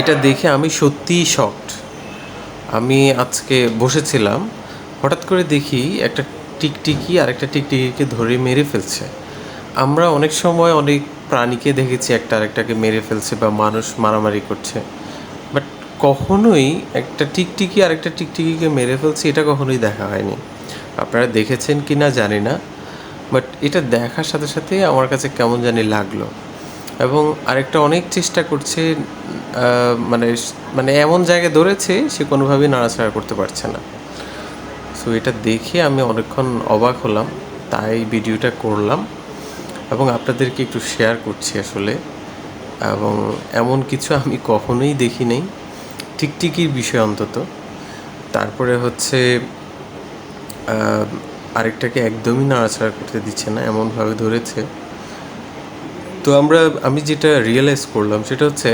এটা দেখে আমি সত্যিই শকড আমি আজকে বসেছিলাম, হঠাৎ করে দেখি একটা টিকটিকি আর একটা টিকটিকিকে ধরে মেরে ফেলছে। আমরা অনেক সময় অনেক প্রাণীকে দেখেছি, একটা আরেকটাকে মেরে ফেলছে বা মানুষ মারামারি করছে। বাট কখনোই একটা টিকটিকি আর একটা টিকটিকিকে মেরে ফেলছে, এটা কখনোই দেখা হয়নি। আপনারা দেখেছেন কি না জানি না, বাট এটা দেখার সাথে সাথে আমার কাছে কেমন জানি লাগল। এবং আরেকটা অনেক চেষ্টা করছে মানে মানে এমন জায়গায় ধরেছে, সে কোনোভাবেই নাড়াচাড়া করতে পারছে না। সো এটা দেখে আমি অনেকক্ষণ অবাক হলাম, তাই ভিডিওটা করলাম। এবং আপনাদেরকে একটু শেয়ার করছি আসলে। এবং এমন কিছু আমি কখনোই দেখি নাই টিকটিকির বিষয় অন্তত। তারপরে হচ্ছে আরেকটাকে একদমই নাড়াচাড়া করতে দিচ্ছে না, এমনভাবে ধরেছে। তো আমরা, আমি যেটা রিয়েলাইজ করলাম সেটা হচ্ছে,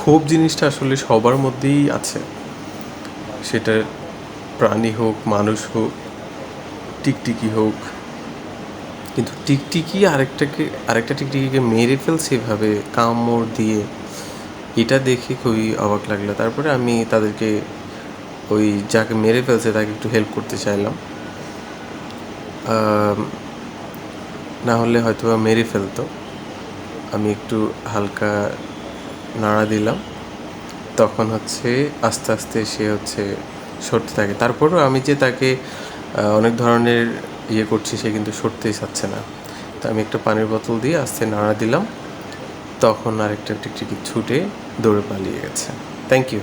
ক্ষোভ জিনিসটা আসলে সবার মধ্যেই আছে। সেটা প্রাণী হোক, মানুষ হোক, টিকটিকি হোক, কিন্তু টিকটিকি আরেকটাকে, আরেকটা টিকটিকিকে মেরে ফেলছে এভাবে, কামড় দিয়ে, এটা দেখে খুবই অবাক লাগল। তারপরে আমি তাদেরকে ওই যাকে মেরে ফেলছে তাকে একটু হেল্প করতে চাইলাম। না হলে হয়তো বা মেরে ফেলতো। আমি একটু হালকা নাড়া দিলাম। তখন হচ্ছে আস্তে আস্তে সে হচ্ছে সরতে থাকে। তারপরও আমি যে তাকে অনেক ধরনের ইয়ে করছি সে কিন্তু সরতেই চাচ্ছে না। তো আমি একটা পানির বোতল দিয়ে আস্তে নাড়া দিলাম। তখন আরেকটা টিকটিকি ছুটে দৌড়ে পালিয়ে গেছে। Thank you